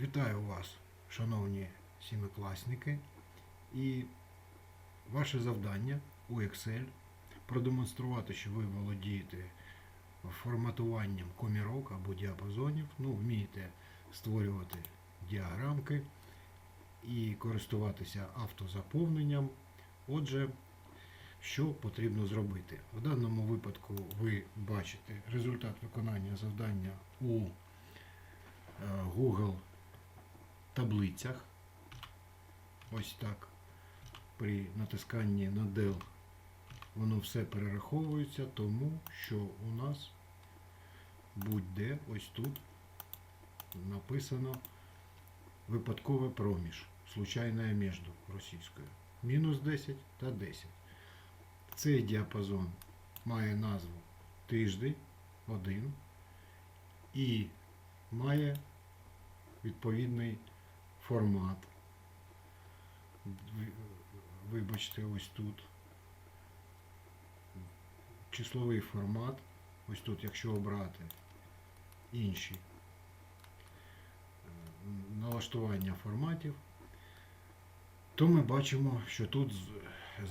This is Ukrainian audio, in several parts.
Вітаю вас, шановні сімикласники. І ваше завдання у Excel продемонструвати, що ви володієте форматуванням комірок або діапазонів, ну, вмієте створювати діаграмки і користуватися автозаповненням. Отже, що потрібно зробити? В даному випадку ви бачите результат виконання завдання у е, Google таблицях. Ось так. При натисканні на Del воно все перераховується, тому що у нас будь-де ось тут написано випадкове проміж, случайне между російською. Мінус 10 та 10. Цей діапазон має назву тиждень 1 і має відповідний формат. Вибачте, ось тут. Числовий формат. Ось тут, якщо обрати інші налаштування форматів, то ми бачимо, що тут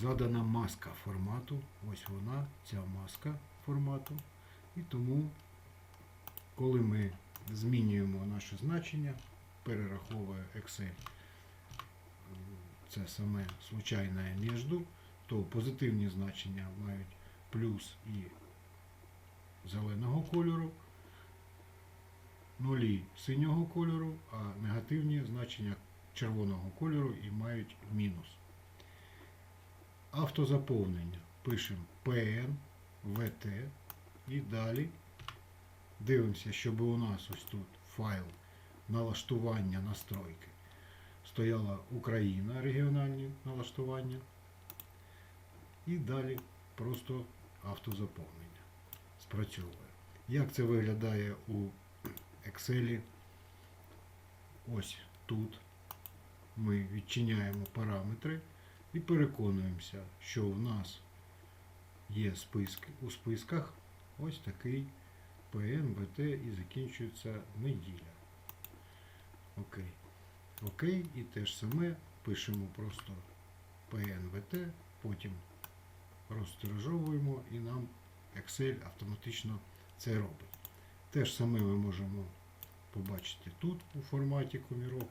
задана маска формату. Ось вона, ця маска формату. І тому, коли ми змінюємо наше значення, перераховує Excel це саме случайне міжду, то позитивні значення мають плюс і зеленого кольору, нулі синього кольору, а негативні значення червоного кольору і мають мінус. Автозаповнення. Пишемо PN, VT і далі дивимося, щоб у нас ось тут файл налаштування настройки стояла Україна, регіональні налаштування. І далі просто автозаповнення спрацьовує. Як це виглядає у Excel? Ось тут ми відчиняємо параметри і переконуємося, що в нас є списки, у списках ось такий ВТ і закінчується неділя. Окей. Окей, і те ж саме пишемо просто PNVT, потім розтиражовуємо і нам Excel автоматично це робить. Те ж саме ми можемо побачити тут у форматі комірок.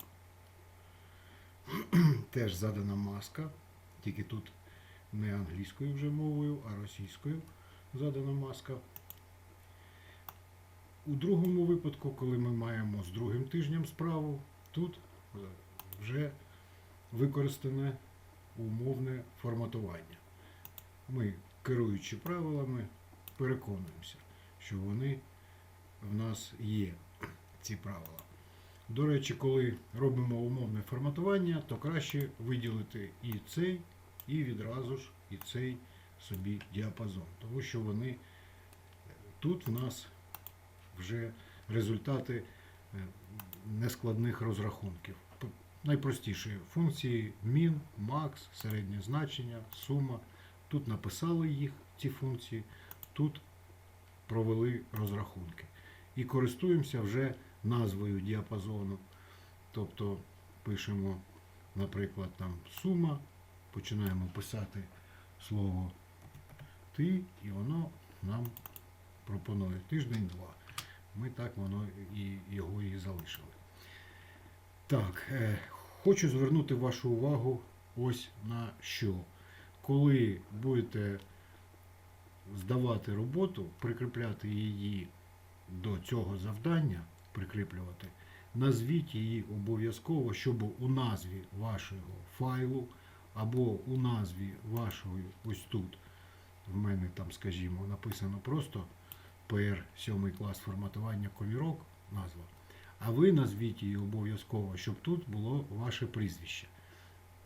Теж задана маска, тільки тут не англійською вже мовою, а російською задана маска. У другому випадку, коли ми маємо з другим тижнем справу, тут вже використане умовне форматування. Ми, керуючи правилами, переконуємося, що вони в нас є, ці правила. До речі, коли робимо умовне форматування, то краще виділити і цей, і відразу ж і цей собі діапазон. Тому що вони тут в нас вже результати е, нескладних розрахунків. Найпростіші функції мін, макс, середнє значення, сума. Тут написали їх, ці функції, тут провели розрахунки. І користуємося вже назвою діапазону. Тобто пишемо, наприклад, там сума, починаємо писати слово ти, і воно нам пропонує тиждень-два. Ми так воно і його і залишили. Так, е, хочу звернути вашу увагу ось на що. Коли будете здавати роботу, прикріпляти її до цього завдання, прикріплювати, назвіть її обов'язково, щоб у назві вашого файлу або у назві вашої, ось тут, в мене там, скажімо, написано просто ПР 7 клас форматування комірок, назва. А ви назвіть її обов'язково, щоб тут було ваше прізвище.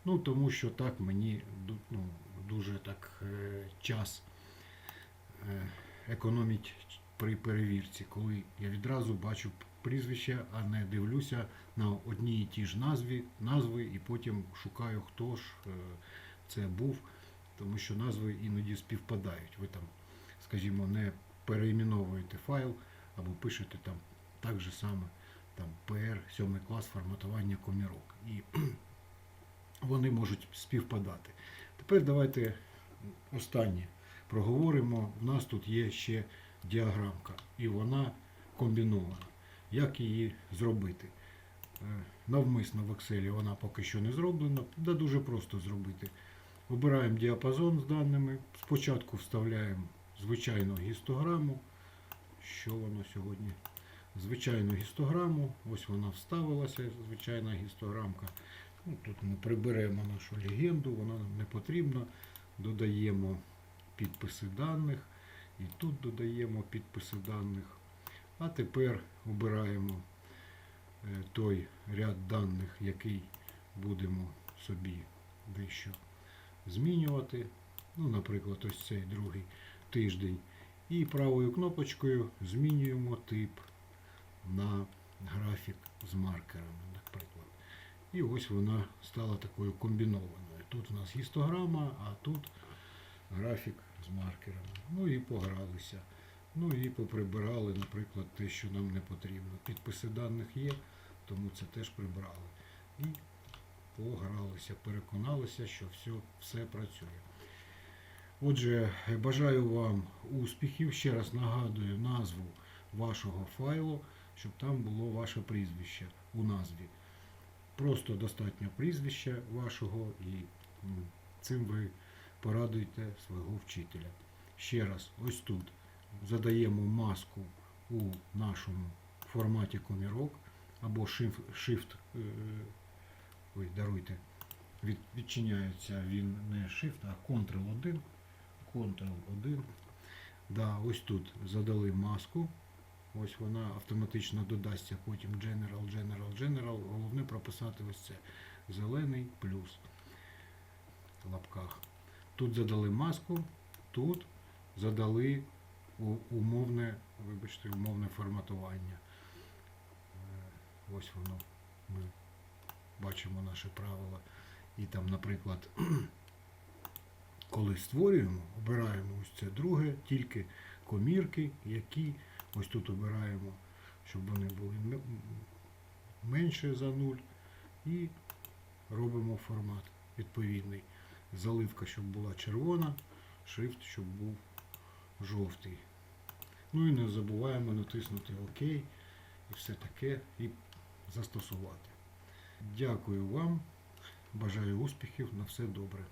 Ну, тому що так мені ну, дуже так е, час е, економить при перевірці, коли я відразу бачу прізвище, а не дивлюся на одній і ті ж назві, назви і потім шукаю, хто ж е, це був, тому що назви іноді співпадають. Ви там, скажімо, не переіменовуєте файл або пишете там так же саме там ПР, 7 клас форматування комірок. І вони можуть співпадати. Тепер давайте останнє проговоримо. У нас тут є ще діаграмка, і вона комбінована. Як її зробити? Е, Навмисно в Excel вона поки що не зроблена, да дуже просто зробити. Обираємо діапазон з даними. Спочатку вставляємо звичайну гістограму. Що воно сьогодні? Звичайну гістограму. Ось вона вставилася, звичайна гістограмка. Ну, тут ми приберемо нашу легенду, вона нам не потрібна. Додаємо підписи даних. І тут додаємо підписи даних. А тепер обираємо е, той ряд даних, який будемо собі дещо змінювати. Ну, наприклад, ось цей другий тиждень. І правою кнопочкою змінюємо тип на графік з маркерами, наприклад. І ось вона стала такою комбінованою. Тут у нас гістограма, а тут графік з маркерами. Ну і погралися. Ну і поприбирали, наприклад, те, що нам не потрібно. Підписи даних є, тому це теж прибрали. І погралися, переконалися, що все, все працює. Отже, бажаю вам успіхів. Ще раз нагадую назву вашого файлу, щоб там було ваше прізвище у назві. Просто достатньо прізвища вашого і цим ви порадуйте свого вчителя. Ще раз, ось тут задаємо маску у нашому форматі комірок або Shift, shift е, ой, даруйте, відчиняється він не Shift, а Ctrl-1. Ctrl-1. Да, ось тут задали маску. Ось вона автоматично додасться потім General, General, General. Головне прописати ось це. Зелений плюс в лапках. Тут задали маску, тут задали умовне, вибачте, умовне форматування. Е, Ось воно. Ми бачимо наші правила. І там, наприклад, коли створюємо, обираємо ось це друге, тільки комірки, які ось тут обираємо, щоб вони були менше за 0. І робимо формат відповідний. Заливка, щоб була червона, шрифт, щоб був жовтий. Ну і не забуваємо натиснути ОК і все таке і застосувати. Дякую вам. Бажаю успіхів. На все добре.